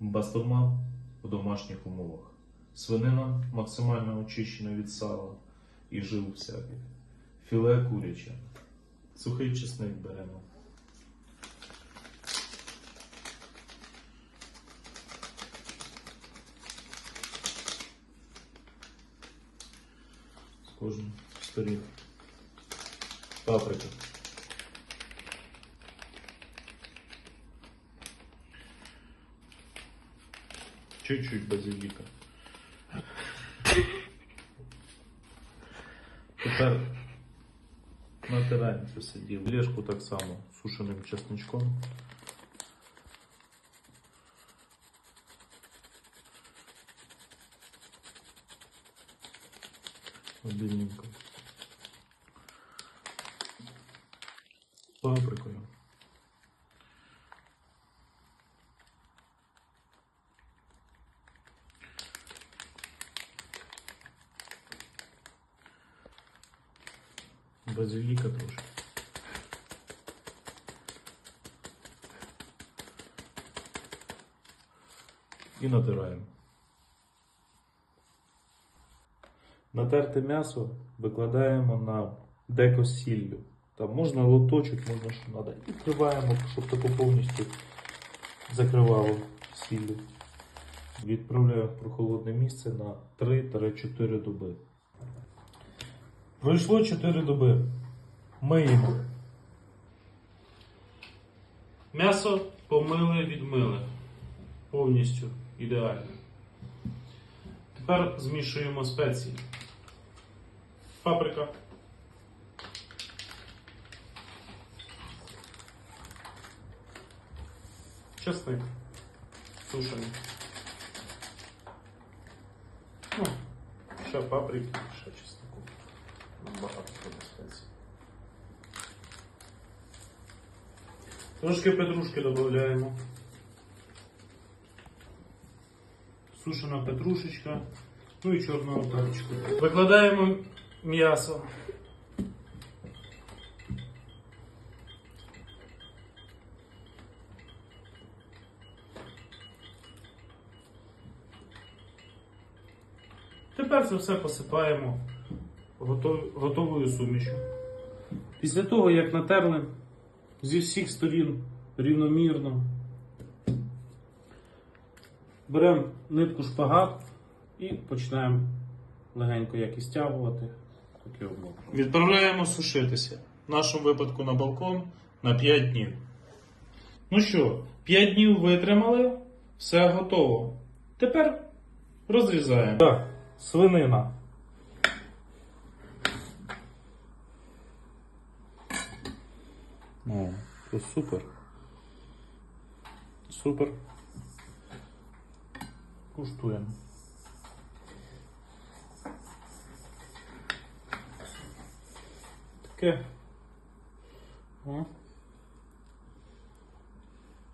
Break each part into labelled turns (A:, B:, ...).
A: Бастурма у домашніх умовах. Свинина максимально очищена від сала і жил всяких. Філе куряче. Сухий чесник беремо. З кожної сторін. Паприка. Чуть-чуть базиліка. Тепер натираємо це все діло. Лєшку так само сушеним чесничком. Обільненько. Паприкою. Базиліка трошки. І натираємо. Натерте м'ясо викладаємо на деко сіллю. Там можна лоточок, можна що треба. І вкриваємо, щоб тако повністю закривало сіллю. Відправляю в прохолодне місце на 3-4 доби. Пройшло 4 доби. Миємо. М'ясо помили, відмили. Повністю ідеально. Тепер змішуємо спеції. Паприка. Чесник. Сушений. Ну, ще паприки, ще чеснику. Трошки петрушки додаємо. Сушена петрушечка. Ну і чорного перчику. Викладаємо м'ясо. Тепер це все посипаємо готовою сумішю. Після того, як натерли зі всіх сторін рівномірно, беремо нитку шпагат і починаємо легенько як і стягувати. Відправляємо сушитися. В нашому випадку на балкон на 5 днів. Ну що, 5 днів витримали, все готово. Тепер розрізаємо. Так, свинина. О, то супер. Супер. Куштуємо. Таке. О.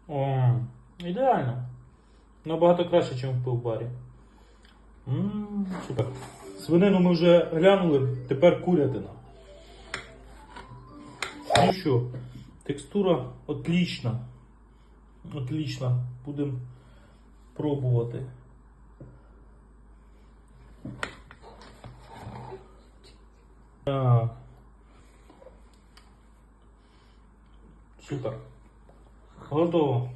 A: О, ідеально. Набагато краще, ніж в пивбарі. Супер. Свинину ми вже глянули, тепер курятина. Ну що, текстура отлічна. Отлічна. Будемо пробувати. Так. Супер. Готово.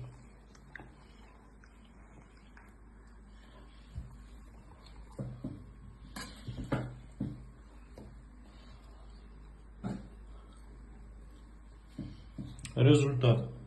A: Результат.